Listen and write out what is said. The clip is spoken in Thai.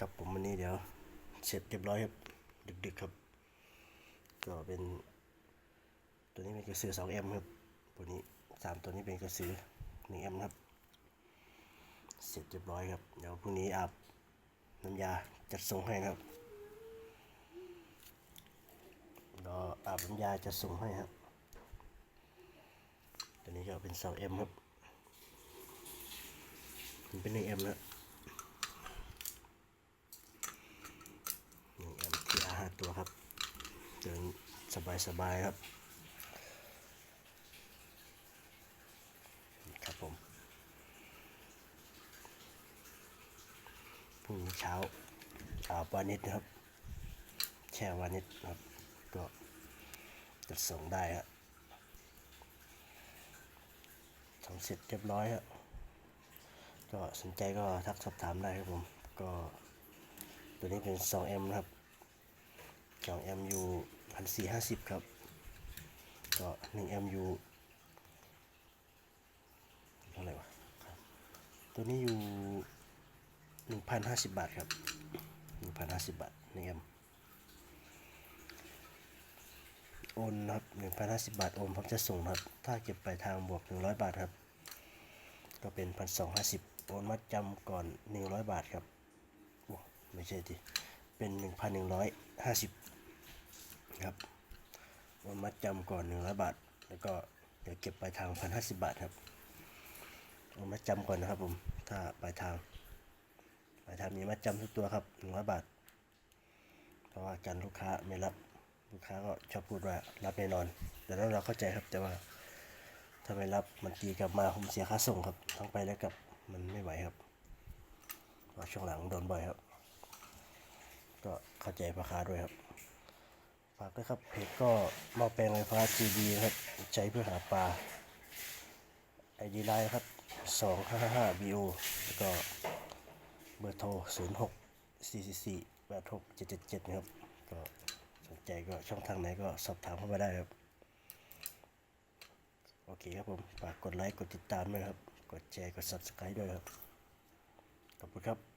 ครับผมวันนี้เดี๋ยวเสร็จเรียบร้อยครับ ดึกๆครับ ก็เป็น ตัวนี้เป็นกระสือ 2M ครับตัวนี้สามตัวนี้เป็นกระสือ 1M ครับ เสร็จเรียบร้อยครับ เดี๋ยวพรุ่งนี้อาบน้ำยาจัดส่งให้นะครับรออาบน้ำยาจัดส่งให้ครับ ตัวนี้ก็เป็น 2M ครับมันเป็น 1M นะนี่ MTR ห้าตัวครับ เดินสบายๆครับครับผมพรุ่งนี้เช้าอาวานิดนะครับ แช่วานิดนะครับ ก็จะส่งได้ครับทำเสร็จเรียบร้อยครับก็สนใจก็ทักสอบถามได้ครับผม ก็ตัวนี้เป็น 2M นะครับ 2M อยู่1450ครับ ก็ 1M อยู่เท่าไหร่วะตัวนี้อยู่หนึ่งพันห้าสิบบาทครับหนึ่งพันห้าสิบบาทหนี่ครับโอนนะครับหนึ่งพันห้าสิบบาทโอนพร้อมจะส่งครับ ถ้าเก็บปลายทางบวกหนึ่งร้อยบาทครับ ก็เป็นพันสองห้าสิบโอนมัดจำก่อนหนึ่งร้อยบาทครับโอ้ไม่ใช่ดิ เป็นหนึ่งพันหนึ่งร้อยห้าสิบครับโอนมัดจำก่อนหนึ่งร้อยบาท แล้วก็เดี๋ยวเก็บปลายทางพันห้าสิบบาทครับเอามาจำก่อนนะครับผม ถ้าปลายทางปลายทางมีมาจำทุกตัวครับหนึ่งร้อยบาท เพราะว่าการลูกค้าไม่รับลูกค้าก็ชอบพูดว่ารับแน่นอน แต่นั้นเราเข้าใจครับแต่ว่าถ้าไม่รับมันตีกลับมาผมเสียค่าส่งครับทั้งไปและกลับมันไม่ไหวครับเพราช่วงหลังโดนบ่อยครับ เข้าใจราคาด้วยครับฝากด้วยครับเพจก็มอแปลงไฟฟ้า GD ครับใช้เพื่อหาปลาไอดีไลน์ครับสองห้าห้า BO แล้วก็เบอร์โทรศูนย์หกสี่สี่แปดหกเจ็ดเจ็ดเจ็ดนะครับก็สนใจก็ช่องทางไหนก็สอบถามเข้ามาได้ครับ โอเคครับผมฝากกดไลค์กดติดตามด้วยครับ กดแชร์กด subscribe ด้วยครับ ขอบคุณครับ